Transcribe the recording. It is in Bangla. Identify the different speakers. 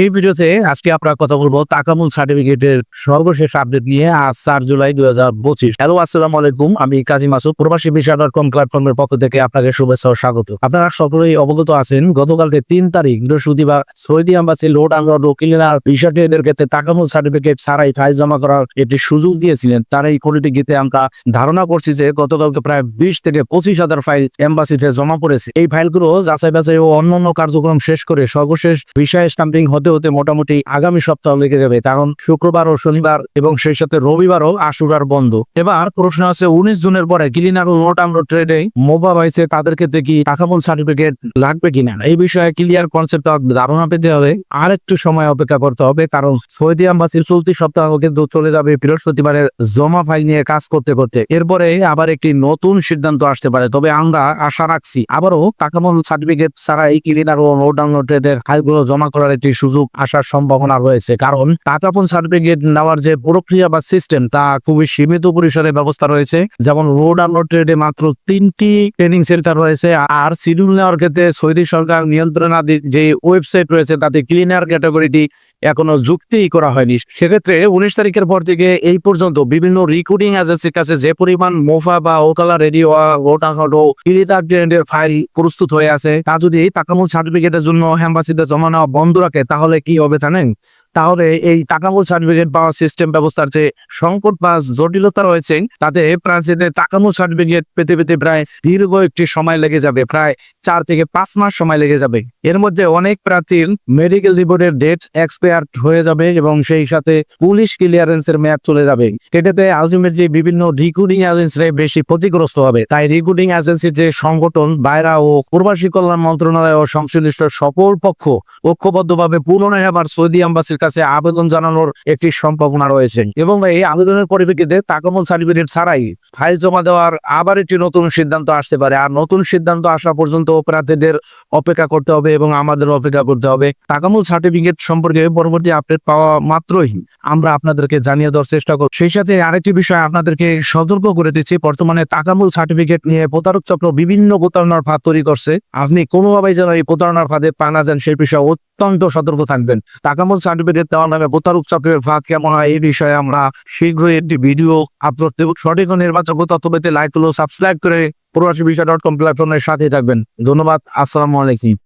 Speaker 1: এই ভিডিওতে আজকে আমরা কথা বলব তাকামুল সার্টিফিকেটের সর্বশেষ আপডেট নিয়ে আজ চার জুলাই দুই হাজার পঁচিশ। হ্যালো, আসসালামু আলাইকুম, আমি কাজী মাসুদ, প্রবাসী বিষয় ডট কম প্ল্যাটফর্মের পক্ষ থেকে আপনাকে শুভেচ্ছা ও স্বাগত। আপনারা সকলেই অবগত আছেন গতকালকে তিন তারিখ, বৃহস্পতিবার সৌদি আম্বাসি লোড আনলোড ও ক্লিনার ভিসা ট্রেডের ক্ষেত্রে তাকামুল সার্টিফিকেট ছাড়াই ফাইল জমা করার একটি সুযোগ দিয়েছিলেন। তার এই কোয়ালিটি গীতে আমরা ধারণা করছি যে গতকালকে প্রায় বিশ থেকে পঁচিশ হাজার ফাইল এম্বাসিতে জমা পড়েছে। এই ফাইলগুলো যাচাই বাছাই ও অন্যান্য কার্যক্রম শেষ করে সর্বশেষ ভিসা স্টাম্পিং হতে হতে হতে মোটামুটি আগামী সপ্তাহ লেগে যাবে, কারণ শুক্রবার ও শনিবার এবং সেই সাথে রবিবারও আশুরার বন্ধ। এবার প্রশ্ন আছে, উনিশ জুনের পরে ক্লিনার ও আমলো ট্রেডে মোবা হয়েছে তাদের ক্ষেত্রে কি টাকামূল সার্টিফিকেট লাগবে কিনা? এই বিষয়ে ক্লিয়ার কনসেপ্ট ধারণা পেতে হলে আর একটু সময় অপেক্ষা করতে হবে, কারণ সৌদি আম্বাসির চলতি সপ্তাহ কিন্তু চলে যাবে বৃহস্পতিবারের জমা ফাইল নিয়ে কাজ করতে করতে। এরপরে আবার একটি নতুন সিদ্ধান্ত আসতে পারে, তবে আমরা আশা রাখছি, আবারও টাকামূল সার্টিফিকেট ছাড়া এই ক্লিনার ও ডাউনলোড ট্রেডের ফাইলগুলো জমা করার একটি সুযোগ আসার সম্ভাবনা রয়েছে। কারণ টাকাপন সার্টিফিকেট নেওয়ার যে প্রক্রিয়া বা সিস্টেম তা খুবই সীমিত পরিসরে ব্যবস্থা রয়েছে। যেমন রোড আপলোড ট্রেডে মাত্র তিনটি ট্রেনিং সেন্টার রয়েছে। আর শিডিউল নেওয়ার ক্ষেত্রে সৌদি সরকার নিয়ন্ত্রণাধীন যে ওয়েবসাইট রয়েছে, তাতে ক্লিনার ক্যাটাগরিটি এখনও যুক্তি করা হয়নি। সেক্ষেত্রে উনিশ তারিখের পর থেকে এই পর্যন্ত বিভিন্ন রিক্রুটিং এজেন্সির কাছে যে পরিমাণ মোফা বা ওকালা ওটাহটো ক্লিনার ফাইল প্রস্তুত হয়ে আছে, তা যদি তাকামুল সার্টিফিকেটের জন্য হ্যাম্বাসিতে জমা নেওয়া বন্ধ রাখে তাহলে কি হবে জানেন? তাহলে এই টাকামূল সার্টিফিকেট পাওয়ার সিস্টেম ব্যবস্থার যে সংকট বা জটিলতা রয়েছে, তাতে প্রার্থীতে টাকামূল সার্টিফিকেট পেতে পেতে প্রায় দীর্ঘ একটি সময় লেগে যাবে, প্রায় চার থেকে পাঁচ মাস সময় লেগে যাবে। এর মধ্যে অনেক প্রার্থীর মেডিকেল রিপোর্টের ডেট এক্সপায়ার হয়ে যাবে এবং সেই সাথে পুলিশ ক্লিয়ারেন্সের মেয়াদ চলে যাবে। এটাতে আলটিমেটলি বিভিন্ন রিক্রুটিং এজেন্সিরা বেশি ক্ষতিগ্রস্ত হবে। তাই রিক্রুটিং এজেন্সির যে সংগঠন, বাইরা ও প্রবাসী কল্যাণ মন্ত্রণালয় ও সংশ্লিষ্ট সকল পক্ষ ঐক্যবদ্ধভাবে পুনরায় আবার সৌদি আম্বাসির কাছে আবেদন জানানোর একটি সম্ভাবনা রয়েছে। এবং এই আবেদনের পরিপ্রেক্ষিতে তাকামল সার্টিফিকেট ছাড়াই ফাইল জমা দেওয়ার আবার একটি নতুন সিদ্ধান্ত আসতে পারে। আর নতুন সিদ্ধান্ত আসা পর্যন্ত প্রার্থীদের অপেক্ষা করতে হবে এবং আমাদের অপেক্ষা করতে হবে। তাকামুল সার্টিফিকেট সম্পর্কে পরবর্তী আপডেট পাওয়া মাত্রই আমরা আপনাদেরকে জানিয়ে দেওয়ার চেষ্টা করব। সেই সাথে আরেকটি বিষয় আপনাদেরকে সতর্ক করে দিচ্ছি। বর্তমানে তাকামুল সার্টিফিকেট নিয়ে প্রতারক চক্র বিভিন্ন প্রতারণার ফাঁদ তৈরি করছে। আপনি কোনোভাবেই যেন এই প্রতারণার ফাঁদে পা না দেন, সেই বিষয়ে অত্যন্ত সতর্ক থাকবেন। টাকামূল সার্টিফিকেট দেওয়ার নামে প্রতারক চক্রের ফাঁদ কেমন হয় এই বিষয়ে আমরা শীঘ্রই একটি ভিডিও আপলোড দেব। সঠিক নির্বাচক তথ্য পেতে লাইক হলো সাবস্ক্রাইব করে প্রবাসী বিষয় ডট কম প্ল্যাটফর্মের সাথে থাকবেন। ধন্যবাদ, আসসালামু আলাইকুম।